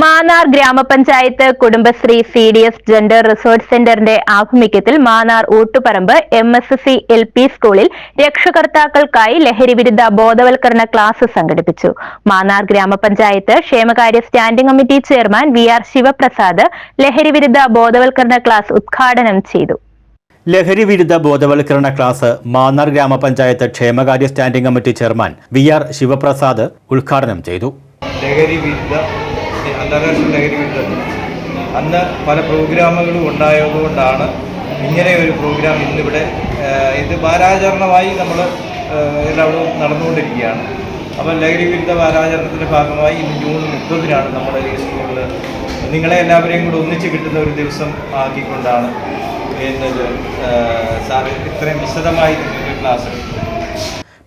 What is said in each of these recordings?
മാന്നാർ ഗ്രാമപഞ്ചായത്ത് Kudumbashree C D S gender resort സെന്ററിന്റെ ആഭിമുഖ്യത്തിൽ Mannar Oottuparambu M S S C L P സ്കൂളിൽ രക്ഷകർത്താക്കൾക്കായി ലഹരിവിരുദ്ധ ബോധവൽക്കരണ ക്ലാസ് സംഘടിപ്പിച്ചു. മാന്നാർ ഗ്രാമപഞ്ചായത്ത് ക്ഷേമകാര്യ standing committee chairman V R Sivaprasad ലഹരിവിരുദ്ധ ബോധവൽക്കരണ ക്ലാസ് ഉദ്ഘാടനം ചെയ്തു. ലഹരി വിരുദ്ധ ബോധവൽക്കരണ ക്ലാസ് മാന്നാർ ഗ്രാമപഞ്ചായത്ത് ക്ഷേമകാര്യ standing committee chairman V R Sivaprasad ഉദ്ഘാടനം ചെയ്തു. ലഹരി വിരുദ്ധ അന്താരാഷ്ട്ര ലഹരി വിരുദ്ധ അന്ന് പല പ്രോഗ്രാമുകളും ഉണ്ടായതുകൊണ്ടാണ് ഇങ്ങനെ ഒരു പ്രോഗ്രാം ഇന്നിവിടെ ഇത് വാരാചരണമായി നമ്മൾ എല്ലാവരും നടന്നുകൊണ്ടിരിക്കുകയാണ്. അപ്പോൾ ലഹരി വിരുദ്ധ വാരാചരണത്തിന്റെ ഭാഗമായി ഇന്ന് ജൂൺ മുപ്പതിനാണ് നമ്മുടെ ഈ സ്കൂളിൽ നിങ്ങളെ എല്ലാവരെയും കൂടെ ഒന്നിച്ച് കിട്ടുന്ന ഒരു ദിവസം ആക്കിക്കൊണ്ടാണ് എന്നത് സാർ ഇത്രയും വിശദമായി class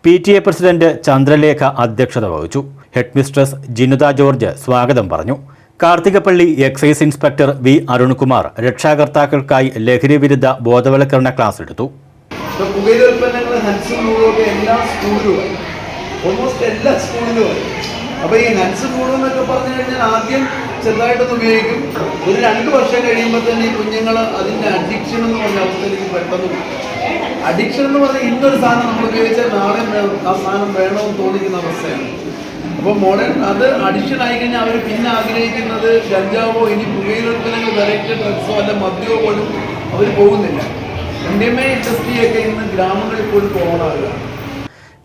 P T A president Chandralekha അധ്യക്ഷത വഹിച്ചു. ഹെഡ് മിസ്ട്രസ് ജിനുത ജോർജ് സ്വാഗതം പറഞ്ഞു. Karthikappally excise inspector V Arunkumar രക്ഷാകർത്താക്കൾക്കായി ലഹരി വിരുദ്ധ ബോധവൽക്കരണ ക്ലാസ് എടുത്തു. എല്ലാ സ്കൂളിലുമായി ഓൾമോസ്റ്റ് എല്ലാ സ്കൂളിലുമായി അപ്പൊ ഈ ഹൻസ് കൂടും എന്നൊക്കെ പറഞ്ഞു കഴിഞ്ഞാൽ ആദ്യം ചെറുതായിട്ടൊന്ന് ഉപയോഗിക്കും. ഒരു രണ്ട് വർഷം കഴിയുമ്പോൾ തന്നെ ഈ കുഞ്ഞുങ്ങൾ അതിന്റെ അഡിക്ഷൻ എന്ന് പറഞ്ഞ അവസ്ഥയിലേക്ക് പെട്ടെന്ന് അഡിക്ഷൻ എന്ന് പറഞ്ഞാൽ ഇന്നൊരു സാധനം നമ്മൾ ഉപയോഗിച്ചാൽ നാളെ ആ സാധനം വേണമെന്ന് തോന്നിക്കുന്ന അവസ്ഥയാണ്. അപ്പോൾ മോഡേൺ അത് അഡിക്ഷൻ ആയി കഴിഞ്ഞാൽ അവർ പിന്നെ ആഗ്രഹിക്കുന്നത് ഗഞ്ചാവോ ഇനി പുകയില ഉൽപ്പന്നങ്ങൾ വെറൈറ്റി ഡ്രഗ്സോ അല്ല മദ്യമോ പോലും അവർ പോകുന്നില്ല. എന്റെ ഇൻഡസ്ട്രി ഒക്കെ ഇന്ന് ഗ്രാമങ്ങളിൽ പോലും പോകണമല്ല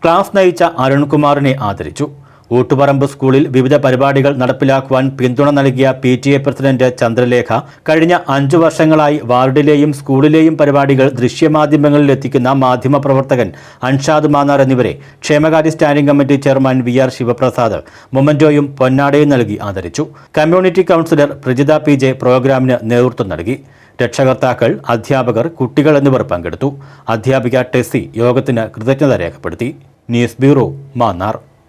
ക്ലാസ് നയിച്ച അരുൺകുമാറിനെ ആദരിച്ചു. ഊട്ടുപറമ്പ് സ്കൂളിൽ വിവിധ പരിപാടികൾ നടപ്പിലാക്കുവാൻ പിന്തുണ നൽകിയ P T A president Chandralekha കഴിഞ്ഞ അഞ്ചു വർഷങ്ങളായി വാർഡിലെയും സ്കൂളിലെയും പരിപാടികൾ ദൃശ്യമാധ്യമങ്ങളിൽ എത്തിക്കുന്ന മാധ്യമപ്രവർത്തകൻ അൻഷാദ് മാന്നാർ എന്നിവരെ ക്ഷേമകാര്യ standing committee chairman V R Sivaprasad മൊമന്റോയും പൊന്നാടയും നൽകി ആദരിച്ചു. Community counsellor Prajitha P J പ്രോഗ്രാമിന് നേതൃത്വം നൽകി. രക്ഷകർത്താക്കൾ അധ്യാപകർ കുട്ടികൾ എന്നിവർ പങ്കെടുത്തു. അധ്യാപിക ടെസ്സി യോഗത്തിന് കൃതജ്ഞത രേഖപ്പെടുത്തി. News bureau Mannar.